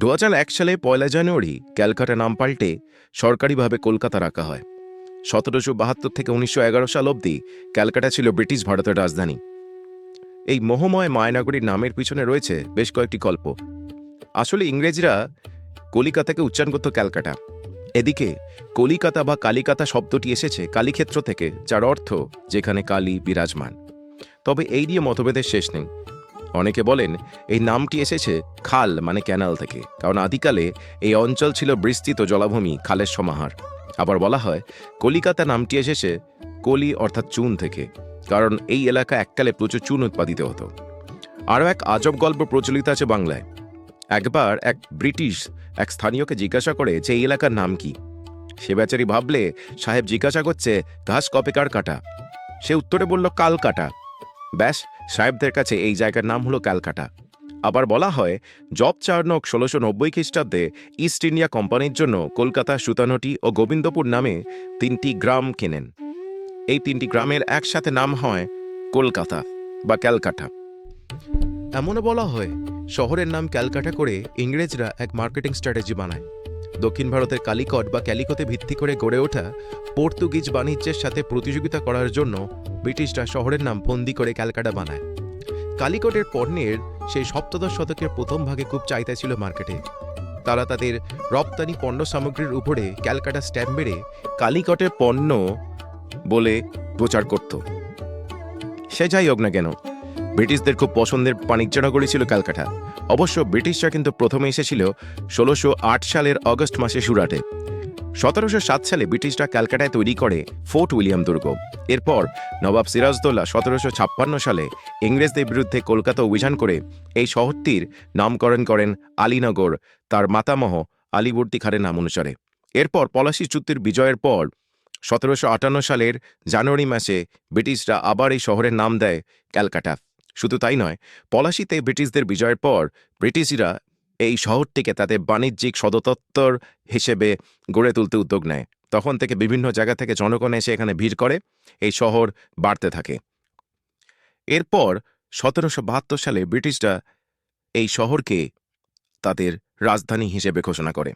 দু সালে পয়লা জানুয়ারি ক্যালকাটা নাম পাল্টে সরকারিভাবে কলকাতা রাখা হয়। সতেরোশো বাহাত্তর থেকে উনিশশো এগারো সাল অবধি ক্যালকাটা ছিল ব্রিটিশ ভারতের রাজধানী। এই মোহময় মায়ানগরীর নামের পিছনে রয়েছে বেশ কয়েকটি গল্প। আসলে ইংরেজরা কলিকাতাকে উচ্চারণ করত ক্যালকাটা। এদিকে কলিকাতা বা কালিকাতা শব্দটি এসেছে কালীক্ষেত্র থেকে, যার অর্থ যেখানে কালী বিরাজমান। তবে এই নিয়ে মতভেদের শেষ নেই। অনেকে বলেন, এই নামটি এসেছে খাল মানে ক্যানাল থেকে। কারণ আদিকালে এই অঞ্চল ছিল বিস্তৃত জলাভূমি, খালের সমাহার। আবার বলা হয়, কলিকাতা নামটি এসেছে কলি অর্থাৎ চুন থেকে, কারণ এই এলাকা এককালে প্রচুর চুন উৎপাদিত হতো। আরও এক আজব গল্প প্রচলিত আছে বাংলায়। একবার এক ব্রিটিশ এক স্থানীয়কে জিজ্ঞাসা করে যে, এই এলাকার নাম কি? সে বেচারি ভাবলে, সাহেব জিজ্ঞাসা করছে, ঘাস কপে কার কাটা? সে উত্তরে বলল কাল কাটা ব্যাস সাহেবদের কাছে এই জায়গার নাম হলো ক্যালকাটা। আবার বলা হয়, জব চার্নক ষোলোশো নব্বই খ্রিস্টাব্দে ইস্ট ইন্ডিয়া কোম্পানির জন্য কলকাতা সুতানটি ও গোবিন্দপুর নামে তিনটি গ্রাম কেনেন। এই তিনটি গ্রামের একসাথে নাম হয় কলকাতা বা ক্যালকাটা। এমনও বলা হয়, শহরের নাম ক্যালকাটা করে ইংরেজরা এক মার্কেটিং স্ট্র্যাটেজি বানায়। দক্ষিণ ভারতের কালিকট বা ক্যালিকতে ভিত্তি করে গড়ে ওঠা পর্তুগিজ বাণিজ্যের সাথে প্রতিযোগিতা করার জন্য ব্রিটিশরা শহরের নাম বন্দি করে ক্যালকাটা বানায়। কালিকটের পণ্যের সেই সপ্তদশ শতকের প্রথম ভাগে খুব চাহিদা ছিল মার্কেটে। তারা তাদের রপ্তানি পণ্য সামগ্রীর উপরে ক্যালকাটা স্ট্যাম্প বেড়ে কালিকটের পণ্য বলে প্রচার করত। সে যাই হোক না কেন, ব্রিটিশদের খুব পছন্দের বাণিজ্য নগরী ছিল ক্যালকাটা। অবশ্য ব্রিটিশরা কিন্তু প্রথমে এসেছিল ষোলোশো সালের অগস্ট মাসে সুরাটে সতেরোশো সাত সালে ব্রিটিশরা ক্যালকাটায় তৈরি করে ফোর্ট উইলিয়াম দুর্গ। এরপর নবাব সিরাজদৌল্লা সতেরোশো ছাপ্পান্ন সালে ইংরেজদের বিরুদ্ধে কলকাতা অভিযান করে এই শহরটির নামকরণ করেন আলীনগর। তার মাতামহ আলীবর্তী খানের নাম অনুসারে। এরপর পলাশী চুক্তির বিজয়ের পর সতেরোশো আটান্ন সালের জানুয়ারি মাসে ব্রিটিশরা আবার এই শহরের নাম দেয় ক্যালকাটা। শুধু তাই নয়, পলাশিতে ব্রিটিশদের বিজয়ের পর ব্রিটিশরা এই শহরটিকে তাদের বাণিজ্যিক সদতত্ত্বর হিসেবে গড়ে তুলতে উদ্যোগ নেয়। তখন থেকে বিভিন্ন জায়গা থেকে জনগণ এসে এখানে ভিড় করে, এই শহর বাড়তে থাকে। এরপর সতেরোশো বাহাত্তর সালে ব্রিটিশরা এই শহরকে তাদের রাজধানী হিসেবে ঘোষণা করে।